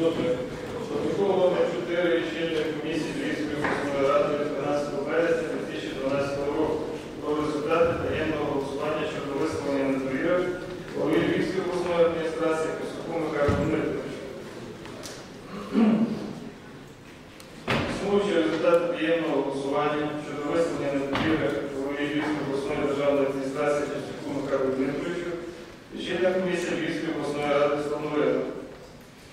Добре. Протокол 4 рішення комісії Львівської обласної ради від 12 березня 2012 року. Про результати таємного голосування щодо висловлення недовіри голові Львівської обласної адміністрації Косуку Михайлу результати таємного голосування щодо висловлення недовіри голові Львівської державної адміністрації Косуку Михайлу Дмитровичу, комісія Львівської обласної ради встановила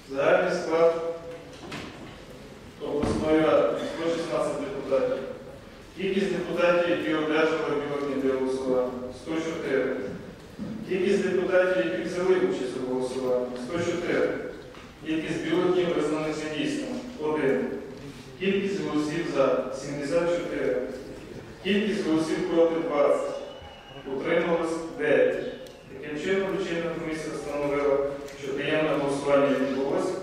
загальний склад обласної ради 116 депутатів. Кількість депутатів, які одержали бюлетні для голосування 104. Кількість депутатів, які взяли участь у голосуванні 104. Кількість бюлетнів визнаних недійсними 1. Кількість голосів за 74. Кількість голосів проти 20. Утрималось 9. Таким чином, лічильна комісія встановила, що таємне голосування відбулося.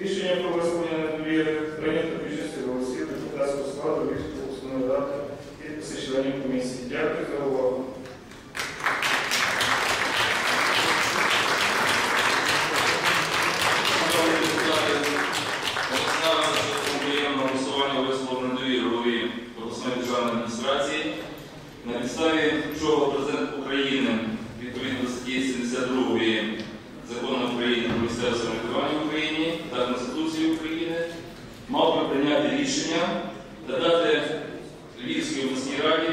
Рішення про висловлення недовіри прийнято більшістю голосів депутатського складу Львівської обласної ради підписи членів комісії. Дякую за увагу. На підставі чого президент України відповідно статті 72 закону України про місцеве самоврядування в та Конституції України мав прийняти рішення та дати Львівській обласній раді.